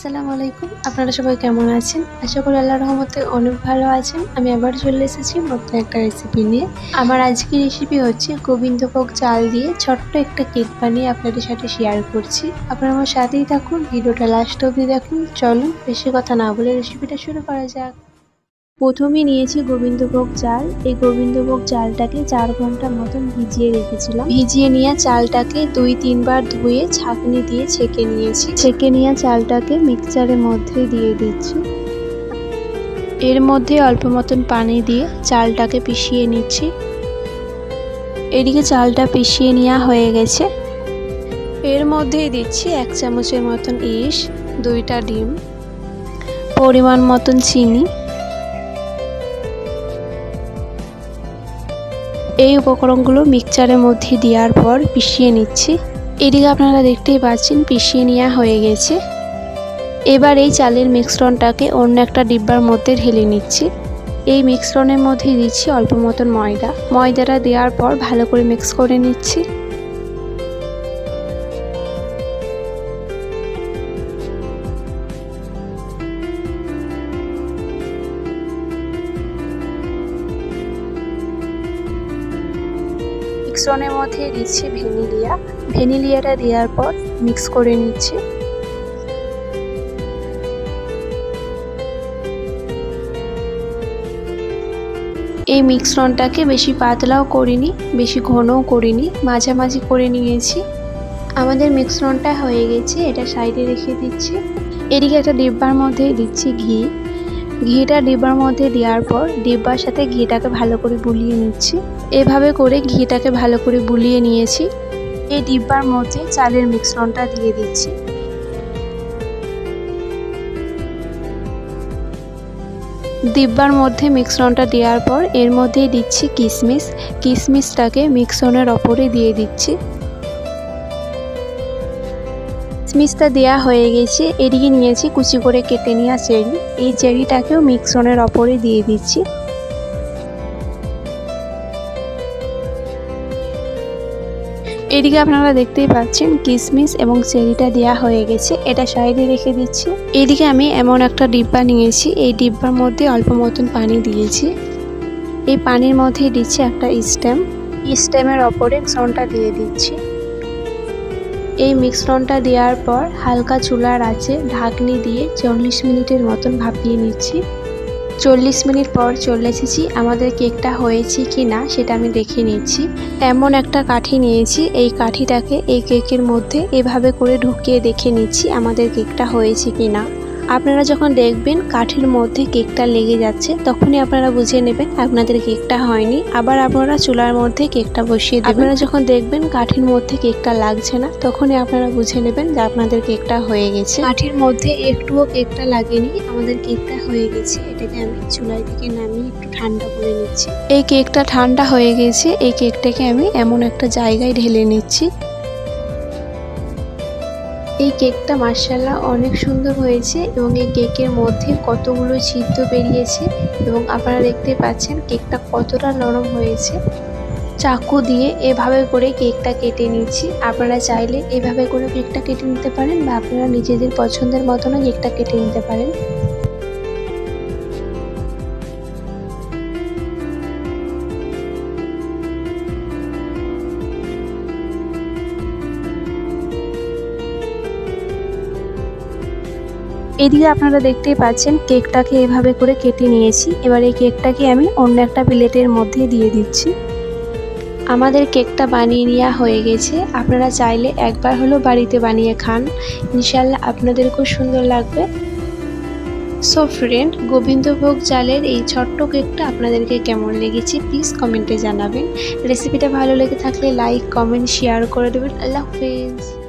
আসসালামু আলাইকুম। আপনারা সবাই কেমন আছেন? আশা করি আল্লাহ রহমতে অনেক ভালো আছেন। আমি আবার চলে এসেছি নতুন একটা রেসিপি নিয়ে। আমার আজকের রেসিপি হচ্ছে গোবিন্দভোগ চাল দিয়ে ছোট্ট একটা কেক বানিয়ে আপনাদের সাথে শেয়ার করছি। আপনারা আমার সাথেই থাকুন, ভিডিওটা লাস্ট অবধি দেখুন। চলুন, বেশি কথা না বলে রেসিপিটা শুরু করা যাক। প্রথমে নিয়েছি গোবিন্দভোগ চাল। এই গোবিন্দভোগ চালটাকে চার ঘণ্টা মতন ভিজিয়ে রেখেছিলাম। ভিজিয়ে নিয়ে চালটাকে দুই, তিনবার ধুয়ে ছাঁকনি দিয়ে ছেঁকে নিয়েছি। ছেঁকে নিয়ে চালটাকে মিক্সচারের মধ্যে দিয়ে দিচ্ছি। এর মধ্যে অল্প মতন পানি দিয়ে চালটাকে পিষিয়ে নিচ্ছি। এদিকে চালটা পিষিয়ে নেওয়া হয়ে গেছে। এর মধ্যেই দিচ্ছি এক চামচের মতন ইস দুইটা ডিম, পরিমাণ মতন চিনি এই উপকরণগুলো মিক্সচারের মধ্যে দেওয়ার পর পিষিয়ে নিচ্ছি। এদিকে আপনারা দেখতেই পাচ্ছেন পিষিয়ে নেওয়া হয়ে গেছে। এবার এই চালের মিশ্রণটাকে অন্য একটা ডিব্বার মধ্যে ঢেলে নিচ্ছি। এই মিশ্রণের মধ্যে দিচ্ছি অল্প মতন ময়দা। ময়দাটা দেওয়ার পর ভালো করে মিক্স করে নিচ্ছি। মিক্সনের মধ্যে দিচ্ছি ভ্যানিলিয়া। ভ্যানিলিয়াটা দেওয়ার পর মিক্স করে নিচ্ছি। এই মিশ্রণটাকে বেশি পাতলাও করিনি, বেশি ঘনও করিনি, মাঝামাঝি করে নিয়েছি। আমাদের মিশ্রণটা হয়ে গেছে, এটা সাইডে রেখে দিচ্ছি। এদিকে একটা ডিব্বার মধ্যে দিচ্ছি ঘি। ঘিটা ডিব্বার মধ্যে দেওয়ার পর ডিব্বার সাথে ঘিটাকে ভালো করে বুলিয়ে নিচ্ছি। এভাবে করে ঘিটাকে ভালো করে বুলিয়ে নিয়েছি। এই ডিব্বার মধ্যে চালের মিশ্রণটা দিয়ে দিচ্ছি। ডিব্বার মধ্যে মিশ্রণটা দেওয়ার পর এর মধ্যে দিচ্ছি কিশমিশ কিশমিশটাকে মিশ্রণের ওপরে দিয়ে দিচ্ছি। কিশমিশটা দেওয়া হয়ে গেছে, এদিকে নিয়েছি কুচি করে কেটে নেওয়া চেরি। এই চেরিটাকেও মিক্সনের ওপরে দিয়ে দিচ্ছি। এদিকে আপনারা দেখতেই পাচ্ছেন কিশমিশ এবং চেরিটা দেওয়া হয়ে গেছে, এটা সাইডে রেখে দিচ্ছি। এদিকে আমি এমন একটা ডিব্বা নিয়েছি, এই ডিব্বার মধ্যে অল্প মতন পানি দিয়েছি। এই পানির মধ্যে দিচ্ছি একটা স্টেম। স্টেমের ওপরে মিশ্রণটা দিয়ে দিচ্ছি। এই মিশ্রণটা দেওয়ার পর হালকা চুলার আছে ঢাকনি দিয়ে চল্লিশ মিনিটের মতন ভাপিয়ে নিচ্ছি। চল্লিশ মিনিট পর চলে এসেছি, আমাদের কেকটা হয়েছে কি না সেটা আমি দেখে নিচ্ছি। এমন একটা কাঠি নিয়েছি, এই কাঠিটাকে এই কেকের মধ্যে এভাবে করে ঢুকিয়ে দেখে নিচ্ছি আমাদের কেকটা হয়েছে কি না। আপনারা যখন দেখবেন কাঠের মধ্যে কেকটা লেগে যাচ্ছে, তখনই আপনারা বুঝে নেবেন আপনাদের কেকটা হয়নি। আবার আপনারা চুলার মধ্যে কেকটা বসিয়ে দেবেন। আপনারা যখন দেখবেন কাঠের মধ্যে কেকটা লাগছে না, তখনই আপনারা বুঝে নেবেন যে আপনাদের কেকটা হয়ে গেছে। কাঠের মধ্যে একটুও কেকটা লাগেনি, আমাদের কেকটা হয়ে গেছে। এটাকে আমি চুলাই থেকে নামিয়ে একটু ঠান্ডা করে নিচ্ছি। এই কেকটা ঠান্ডা হয়ে গেছে, এই কেকটাকে আমি এমন একটা জায়গায় ঢেলে নিচ্ছি এই কেকটা মার্শাল্লাহ অনেক সুন্দর হয়েছে এবং এই কেকের মধ্যে কতগুলো ছিদ্র বেরিয়েছে এবং আপনারা দেখতে পাচ্ছেন কেকটা কতটা নরম হয়েছে। চাকু দিয়ে এভাবে করে কেকটা কেটে নিচ্ছি। আপনারা চাইলে এভাবে করে কেকটা কেটে নিতে পারেন বা আপনারা নিজেদের পছন্দের মতনও কেকটা কেটে নিতে পারেন। এদিকে আপনারা দেখতেই পাচ্ছেন কেকটাকে এভাবে করে কেটে নিয়েছি। এবার এই কেকটাকে আমি অন্য একটা প্লেটের মধ্যে দিয়ে দিচ্ছি। আমাদের কেকটা বানিয়ে নেওয়া হয়ে গেছে। আপনারা চাইলে একবার হলো বাড়িতে বানিয়ে খান। ইনশাল্লাহ আপনাদের খুব সুন্দর লাগবে। সো ফ্রেন্ড গোবিন্দভোগ চালের এই ছোট্ট কেকটা আপনাদেরকে কেমন লেগেছে প্লিজ কমেন্টে জানাবেন। রেসিপিটা ভালো লেগে থাকলে লাইক কমেন্ট শেয়ার করে দেবেন। আল্লাহ হাফেজ।